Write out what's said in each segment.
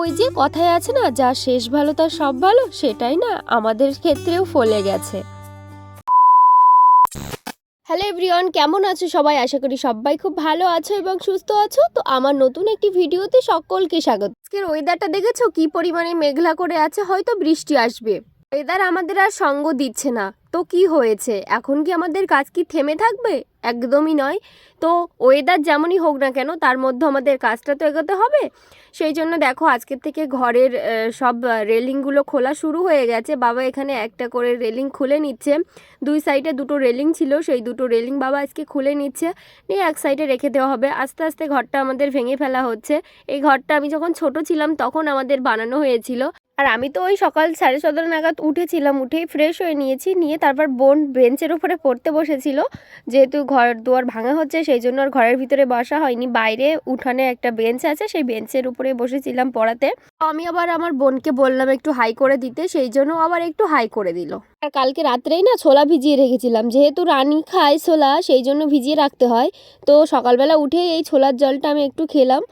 ওই যে কথায় আছে না, যা শেষ ভালো তার সব ভালো, সেটাই না, আমাদের ক্ষেত্রেও ফলে গেছে। হ্যালো এভরিওয়ান কেমন আছো সবাই? আশা করি সবাই খুব ভালো আছো এবং সুস্থ আছো। তো আমার নতুন একটি ভিডিওতে সকলকে স্বাগত। আজকের ওয়েদারটা দেখেছ? কি পরিমাণে মেঘলা করে আছে, হয়তো বৃষ্টি আসবে। ওয়েদার আমাদের আর সঙ্গ দিচ্ছে না। তো কি হয়েছে? এখন কি আমাদের কাজ কি থেমে থাকবে? একদমই নয়। তো ওয়েদার যেমনই হোক না কেন, তার মধ্যে আমাদের কাজটা তো এগোতে হবে। সেই জন্য দেখো, আজকের থেকে ঘরের সব রেলিংগুলো খোলা শুরু হয়ে গেছে। বাবা এখানে একটা করে রেলিং খুলে নিচ্ছে। দুই সাইডে দুটো রেলিং ছিল। সেই দুটো রেলিং বাবা আজকে খুলে নিচ্ছে। নিয়ে এক সাইডে রেখে দেওয়া হবে। আস্তে আস্তে ঘরটা আমাদের ভেঙে ফেলা হচ্ছে। এই ঘরটা আমি যখন ছোট ছিলাম, তখন আমাদের বানানো হয়েছিল। আর আমি তো ওই সকাল সাড়ে ছটা নাগাদ উঠেছিলাম। উঠেই ফ্রেশ হয়ে নিয়েছি। নিয়ে তারপর বোন বেঞ্চের উপরে পড়তে বসেছিল। যেহেতু ঘর দুয়ার ভাঙা হচ্ছে, সেই জন্য আর ঘরের ভিতরে বসা হয়নি। বাইরে উঠানে একটা বেঞ্চ আছে, সেই বেঞ্চের উপরে বসেছিলাম পড়াতে। আমি আবার আমার বোনকে বললাম একটু হাই করে দিতে, সেই জন্য আবার একটু হাই করে দিল। আর কালকে রাত্রেই না ছোলা ভিজিয়ে রেখেছিলাম। যেহেতু রানি খায় ছোলা, সেই জন্য ভিজিয়ে রাখতে হয়। তো সকালবেলা উঠে এই ছোলার জলটা আমি একটু খেলাম।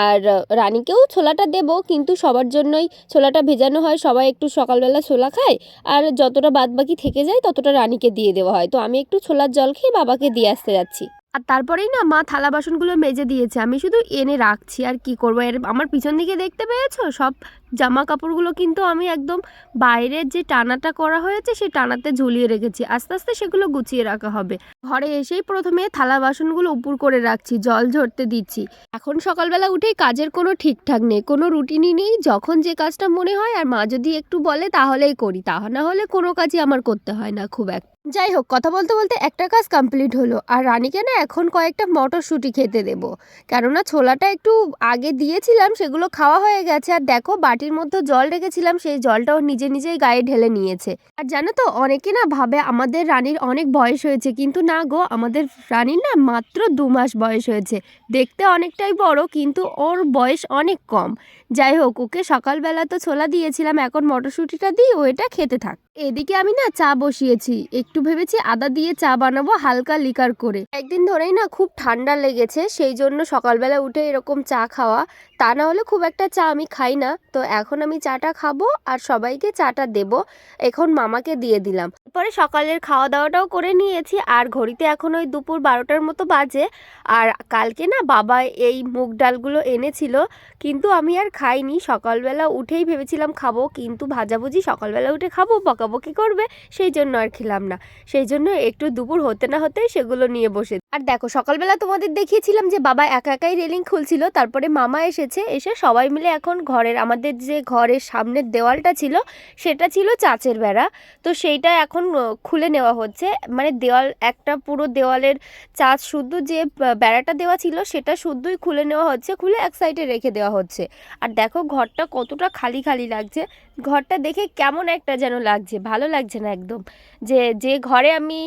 আর রানীকেও ছোলাটা দেব, কিন্তু সবার জন্যই ছোলাটা ভেজানো হয়। সবাই একটু সকালবেলা ছোলা খায়। আর যতটা বাদবাকি থেকে যায়, ততটা রানীকে দিয়ে দেওয়া হয়। তো আমি একটু ছোলার জল খেয়ে বাবাকে দিয়ে আসতে যাচ্ছি। আর তারপরেই না মা থালা বাসনগুলো মেজে দিয়েছে। আমি শুধু এনে রাখছি, আর কি করব? এর আমার পিছন দিকে দেখতে পেয়েছ? সব জামা কাপড়গুলো কিন্তু আমি একদম বাইরের যে টানাটা করা হয়েছে, সেই টানাতে ঝুলিয়ে রেখেছি। আস্তে আস্তে সেগুলো গুছিয়ে রাখা হবে। ঘরে এসেই প্রথমে থালা বাসনগুলো উপর করে রাখছি, জল ঝরতে দিচ্ছি। এখন সকালবেলা উঠেই কাজের কোনো ঠিকঠাক নেই, কোনো রুটিনই নেই। যখন যে কাজটা মনে হয়, আর মা যদি একটু বলে, তাহলেই করি। তা না হলে কোনো কাজই আমার করতে হয় না খুব এক যাই হোক, কথা বলতে বলতে একটা কাজ কমপ্লিট হলো। আর রানীকে না এখন কয়েকটা মটরশুঁটি খেতে দেবো। কেননা ছোলাটা একটু আগে দিয়েছিলাম, সেগুলো খাওয়া হয়ে গেছে। আর দেখো, বাটির মধ্যে জল রেখেছিলাম, সেই জলটাও নিজে নিজেই গায়ে ঢেলে নিয়েছে। আর জানো তো, অনেকে না ভাবে আমাদের রানীর অনেক বয়স হয়েছে, কিন্তু না গো, আমাদের রানীর না মাত্র দু মাস বয়স হয়েছে। দেখতে অনেকটাই বড়, কিন্তু ওর বয়স অনেক কম। যাই হোক, ওকে সকালবেলা তো ছোলা দিয়েছিলাম, এখন মটরশুঁটিটা দিই ও এটা খেতে থাক। এদিকে আমি না চা বসিয়েছি। একটু ভেবেছি আদা দিয়ে চা বানাবো হালকা লিকার করে। একদিন ধরেই না খুব ঠান্ডা লেগেছে, সেই জন্য সকালবেলা উঠে এরকম চা খাওয়া তা না হলে খুব একটা চা আমি খাই না। তো এখন আমি চাটা খাব আর সবাইকে চাটা দেব। এখন মামাকে দিয়ে দিলাম। পরে সকালের খাওয়া দাওয়াটাও করে নিয়েছি। আর ঘড়িতে এখন ওই দুপুর বারোটার মতো বাজে। আর কালকে না বাবা এই মুগ ডালগুলো এনেছিল। কিন্তু আমি আর খাইনি। সকালবেলা উঠেই ভেবেছিলাম খাব। কিন্তু ভাজাভুজি সকালবেলা উঠে খাব, বকাবকি করবে। সেই জন্য আর খেলাম না। সেই জন্য একটু দুপুর হতে না হতেই সেগুলো নিয়ে বসে। আর দেখো, সকালবেলা তোমাদের দেখিয়েছিলাম যে বাবা একা একাই রেলিং খুলছিল। তারপরে মামা এসেছে, এসে সবাই মিলে এখন ঘরের, আমাদের যে ঘরের সামনের দেওয়ালটা ছিল, সেটা ছিল চাচের বেড়া। তো সেইটা এখন খুলে নেওয়া হচ্ছে। মানে দেওয়াল, একটা পুরো দেওয়ালের চাঁচ শুদ্ধ যে বেড়াটা দেওয়া ছিল, সেটা শুদ্ধই খুলে নেওয়া হচ্ছে, খুলে এক সাইডে রেখে দেওয়া হচ্ছে। আর দেখো ঘরটা কতটা খালি খালি লাগছে। ঘরটা দেখে কেমন একটা যেন লাগছে, ভালো লাগছে না একদম। যে যে ঘরে আমি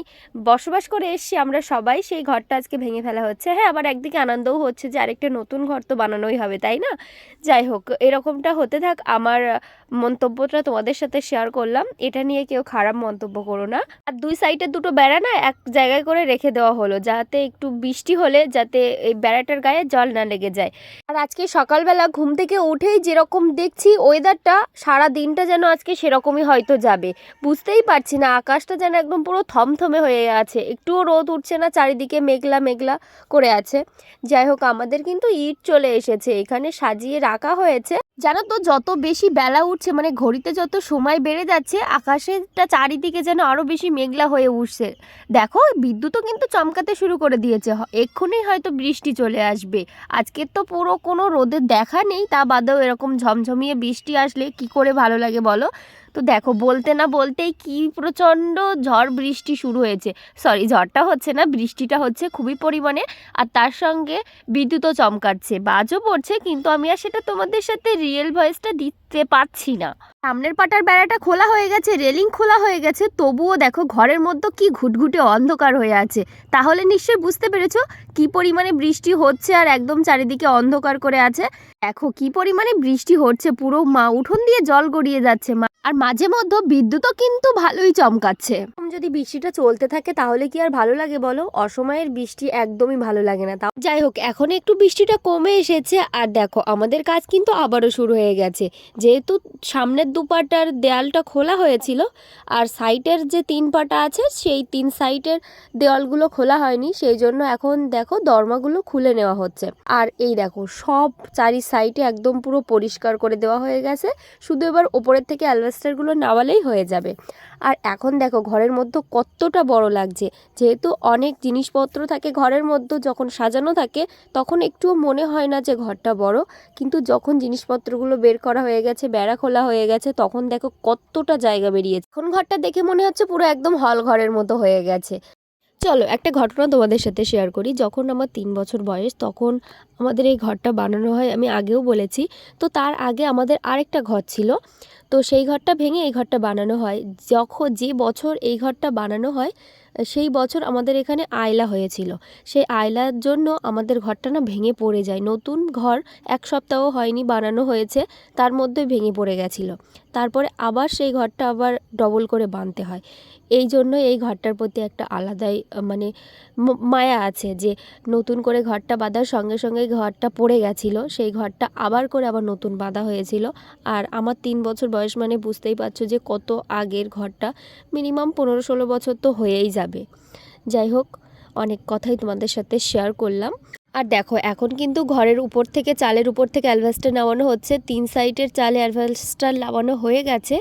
বসবাস করে এসেছি, আমরা সবাই, সেই ঘরটা আজকে ভেঙে ফেলা হচ্ছে। হ্যাঁ আবার একদিকে আনন্দও হচ্ছে যে আরেকটা নতুন ঘর তো বানানোই হবে তাই না? যাই হোক, এরকমটা হতে থাক, আমার মন্তব্যটা তোমাদের সাথে শেয়ার করলাম। এটা নিয়ে কেউ খারাপ মন্তব্য করো না। আর দুই সাইডে দুটো বেড়া না এক জায়গায় করে রেখে দেওয়া হলো, যাতে একটু বৃষ্টি হলে যাতে এই বেড়াটার গায়ে জল না লেগে যায়। আর আজকে সকালবেলা ঘুম থেকে উঠেই যেরকম দেখছি ওয়েদারটা সারা দিনটা যেন আজকে সেরকমই হয়তো যাবে। বুঝতেই পারছি না, আকাশটা যেন একদম পুরো থমথমে হয়ে আছে। একটুও রোদ উঠছে না, চারিদিকে মেঘলা মেঘলা করে আছে। যাই হোক, আমাদের কিন্তু ইট চলে এসেছে এখানে। সাজিয়ে রাখা হয়েছে। জানো তো, যত বেশি বেলা উঠছে মানে ঘড়িতে যত সময় বেড়ে যাচ্ছে, আকাশেরটা চারিদিকে যেন আরও বেশি মেঘলা হয়ে উঠছে। দেখো, বিদ্যুৎও কিন্তু চমকাতে শুরু করে দিয়েছে। এক্ষুনি হয়তো বৃষ্টি চলে আসবে। আজকে তো পুরো কোনো রোদের দেখা নেই, তা বাদেও এরকম ঝমঝমিয়ে বৃষ্টি আসলে কি করে ভালো লাগে বলো? তো দেখো, বলতে না বলতেই কি প্রচণ্ড ঝড় বৃষ্টি শুরু হয়েছে। সরি ঝড়টা হচ্ছে না, বৃষ্টিটা হচ্ছে খুবই পরিমাণে, আর তার সঙ্গে বিদ্যুৎও চমকাচ্ছে, বাজও পড়ছে, কিন্তু আমি আর সেটা তোমাদের সাথে রিয়েল ভয়েসটা দিতে পারছি না। সামনের পাটার বেড়াটা খোলা হয়ে গেছে রেলিং খোলা হয়ে গেছে, তবুও দেখো ঘরের মধ্যে কি ঘুটঘুটে অন্ধকার হয়ে আছে। তাহলে নিশ্চয়ই বুঝতে পেরেছ কি পরিমাণে বৃষ্টি হচ্ছে আর একদম চারিদিকে অন্ধকার করে আছে। দেখো কি পরিমাণে বৃষ্টি হচ্ছে, পুরো মা, উঠোন দিয়ে জল গড়িয়ে যাচ্ছে, মা। আর মা মাঝে মধ্যে বিদ্যুৎও কিন্তু ভালোই চমকাচ্ছে। যদি বৃষ্টিটা চলতে থাকে, তাহলে কি আর ভালো লাগে বলো? অসময়ের বৃষ্টি একদমই ভালো লাগে না। তাও যাই হোক, এখন একটু বৃষ্টিটা কমে এসেছে। আর দেখো, আমাদের কাজ কিন্তু আবারও শুরু হয়ে গেছে। যেহেতু সামনের দুপাটার দেয়ালটা খোলা হয়েছিল, আর সাইটের যে তিন পাটা আছে, সেই তিন সাইটের দেওয়ালগুলো খোলা হয়নি। সেই জন্য এখন দেখো, দরমাগুলো খুলে নেওয়া হচ্ছে। আর এই দেখো, সব চারি সাইডে একদম পুরো পরিষ্কার করে দেওয়া হয়ে গেছে। শুধু এবার ওপরের থেকে অ্যালভেস্টারগুলো নামালেই হয়ে যাবে। আর এখন দেখো ঘরের মধ্যে কতটা বড় লাগছে। যেহেতু অনেক জিনিসপত্র থাকে ঘরের মধ্যে যখন সাজানো থাকে, তখন একটুও মনে হয় না যে ঘরটা বড়। কিন্তু যখন জিনিসপত্রগুলো বের করা হয়ে গেছে, বেড়া খোলা হয়ে গেছে, তখন দেখো কতটা জায়গা বেরিয়েছে। এখন ঘরটা দেখে মনে হচ্ছে পুরো একদম হল ঘরের মতো হয়ে গেছে। চলো, একটা ঘটনা তোমাদের সাথে শেয়ার করি। যখন আমার তিন বছর বয়স, তখন আমাদের এই ঘরটা বানানো হয়, আমি আগেও বলেছি। তো তার আগে আমাদের আরেকটা ঘর ছিল। তো সেই ঘরটা ভেঙে এই ঘরটা বানানো হয়। যখন, যে বছর এই ঘরটা বানানো হয়, সেই বছর আমাদের এখানে আয়লা হয়েছিল। সেই আয়লার জন্য আমাদের ঘরটা না ভেঙে পড়ে যায়। নতুন ঘর এক সপ্তাহ হয়নি বানানো হয়েছে, তার মধ্যে ভেঙে পড়ে গেছিল। তারপরে আবার সেই ঘরটা আবার ডবল করে বাঁধতে হয়। এই জন্য এই ঘরটার প্রতি একটা আলাদাই মানে মায়া আছে যে নতুন করে ঘরটা বাঁধার সঙ্গে সঙ্গে ঘরটা পড়ে গেছিল, সেই ঘরটা আবার করে আবার নতুন বাঁধা হয়েছিল। আর আমার তিন বছর বয়স মানে বুঝতেই পারছ যে কত আগের ঘরটা, মিনিমাম পনেরো ষোলো বছর তো হয়েই যাবে। যাই হোক, অনেক কথাই তোমাদের সাথে শেয়ার করলাম। আর দেখো, এখন কিন্তু ঘরের উপর থেকে চালের উপর থেকে অ্যালভেস্টার নামানো হচ্ছে। তিন সাইডের চালে অ্যালভেস্টার নামানো হয়ে গেছে।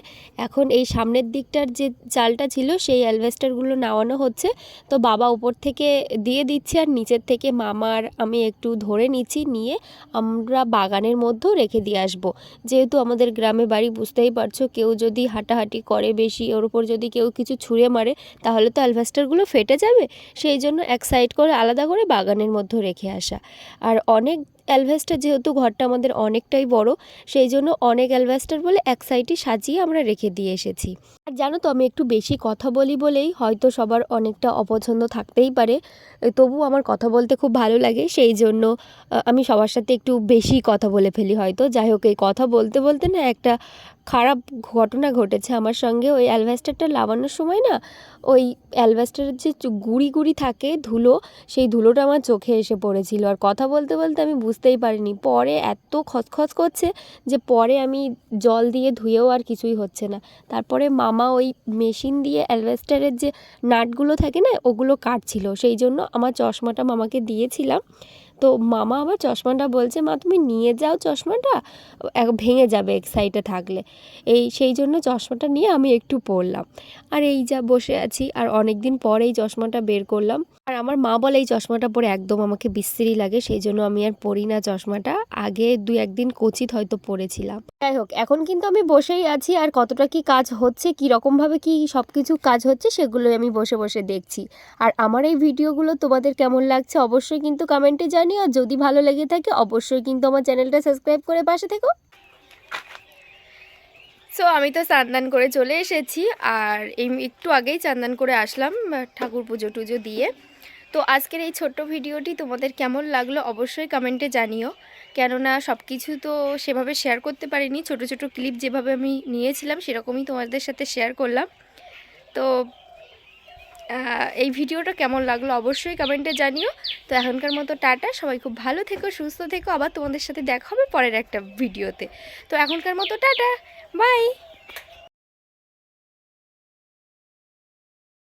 এখন এই সামনের দিকটার যে চালটা ছিল, সেই অ্যালভেস্টারগুলো নামানো হচ্ছে। তো বাবা উপর থেকে দিয়ে দিচ্ছে আর নিচের থেকে মামার আমি একটু ধরে নিচ্ছি, নিয়ে আমরা বাগানের মধ্যেও রেখে দিয়ে আসব। যেহেতু আমাদের গ্রামে বাড়ি, বুঝতেই পারছ, কেউ যদি হাঁটাহাঁটি করে বেশি, ওর উপর যদি কেউ কিছু ছুঁড়ে মারে, তাহলে তো অ্যালভেস্টারগুলো ফেটে যাবে। সেই জন্য এক সাইড করে আলাদা করে বাগানের মধ্যে রেখে আসা। আর অনেক অ্যালভেস্টার যেহেতু ঘরটা আমাদের অনেকটাই বড়, সেই জন্য অনেক অ্যালভেস্টার বলে এক সাইডে সাজিয়ে আমরা রেখে দিয়ে এসেছি। আর জানো তো, আমি একটু বেশি কথা বলি বলেই হয়তো সবার অনেকটা অপছন্দ থাকতেই পারে তবু আমার কথা বলতে খুব ভালো লাগে, সেই জন্য আমি সবার সাথে একটু বেশি কথা বলে ফেলি হয়তো। যাই হোক, এই কথা বলতে বলতে না একটা খারাপ ঘটনা ঘটেছে আমার সঙ্গে। ওই অ্যালভেস্টারটা লাগানোর সময় না, ওই অ্যালভেস্টারের যে গুঁড়ি গুঁড়ি থাকে ধুলো, সেই ধুলোটা আমার চোখে এসে পড়েছিল। আর কথা বলতে বলতে আমি বুঝতেই পারিনি। পরে এত খচখচ করছে যে পরে আমি জল দিয়ে ধুয়েও আর কিছুই হচ্ছে না। তারপরে মামা ওই মেশিন দিয়ে অ্যালভেস্টারের যে নাটগুলো থাকে না, ওগুলো কাটছিল। সেই জন্য আমার চশমাটা মামাকে দিয়েছিলাম। তো মামা আবার চশমাটা বলছে, মা, তুমি নিয়ে যাও চশমাটা ভেঙে যাবে এক সাইডে থাকলে। এই, সেই জন্য চশমাটা নিয়ে আমি একটু পরলাম আর এই যা বসে আছি, আর অনেক দিন পর এই চশমাটা বের করলাম। আর আমার মা বলে এই চশমাটা পরে একদম আমাকে বিশ্রী লাগে, সেই জন্য আমি আর পরি না চশমাটা। আগে দু একদিন কচিত হয়তো পরেছিলাম। যাই হোক, এখন কিন্তু আমি বসেই আছি, আর কতটা কি কাজ হচ্ছে কি রকমভাবে কি সব কিছু কাজ হচ্ছে, সেগুলোই আমি বসে বসে দেখছি। আর আমার এই ভিডিওগুলো তোমাদের কেমন লাগছে, অবশ্যই কিন্তু কমেন্টে জানিও আর যদি ভালো লেগে থাকে অবশ্যই কিন্তু আমার চ্যানেলটা সাবস্ক্রাইব করে পাশে থেকো। সো আমি তো চান্দান করে চলে এসেছি, আর এই একটু আগেই চান্দান করে আসলাম ঠাকুর পুজো টুজো দিয়ে। তো আজকের এই ছোট্ট ভিডিওটি তোমাদের কেমন লাগল অবশ্যই কমেন্টে জানিও। কেননা সব কিছু তো সেভাবে শেয়ার করতে পারিনি, ছোট ছোট ক্লিপ যেভাবে আমি নিয়েছিলাম সেরকমই তোমাদের সাথে শেয়ার করলাম। তো এই ভিডিওটা কেমন লাগল অবশ্যই কমেন্টে জানিও। তো এখনকার মতো টাটা, সবাই খুব ভালো থেকো, সুস্থ থেকো, আবার তোমাদের সাথে দেখা হবে পরের একটা ভিডিওতে। তো এখনকার মতো টাটা, বাই।